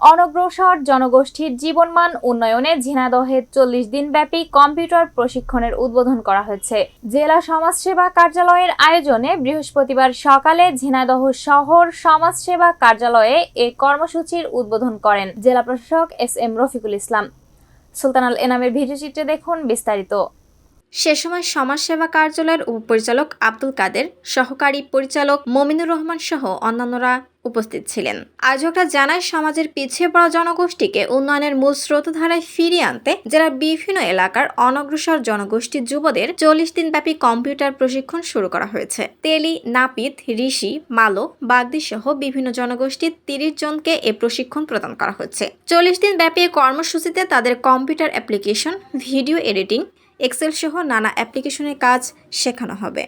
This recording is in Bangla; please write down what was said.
অনগ্রসর জনগোষ্ঠীর জীবনমান উন্নয়নে ঝিনাদহে চল্লিশ দিনব্যাপী কম্পিউটার প্রশিক্ষণের উদ্বোধন করা হয়েছে। জেলা সমাজসেবা কার্যালয়ের আয়োজনে বৃহস্পতিবার সকালে ঝিনাদহ শহর সমাজসেবা কার্যালয়ে এ কর্মসূচির উদ্বোধন করেন জেলা প্রশাসক এস এম রফিকুল ইসলাম। সুলতানাল এনামের ভিডিওচিত্রে দেখুন বিস্তারিত। সে সময় সমাজসেবা কার্যালয়ের উপপরিচালক আব্দুল কাদের, সহকারী পরিচালক মমিনুর রহমান সহ অন্যান্যরা উপস্থিত ছিলেন। আয়োজকরা জানায়, সমাজের পিছিয়ে পড়া জনগোষ্ঠীকে উন্নয়নের মূল স্রোতধারায় ফিরিয়ে আনতে যারা বিভিন্ন এলাকার অনগ্রসর জনগোষ্ঠীর যুবদের চল্লিশ দিনব্যাপী কম্পিউটার প্রশিক্ষণ শুরু করা হয়েছে। তেলি, নাপিত, ঋষি, মালো, বাগদি সহ বিভিন্ন জনগোষ্ঠীর তিরিশ জনকে এ প্রশিক্ষণ প্রদান করা হচ্ছে। চল্লিশ দিন ব্যাপী কর্মসূচিতে তাদের computer application, video editing excel সহ নানা অ্যাপ্লিকেশনের কাজ শেখানো হবে।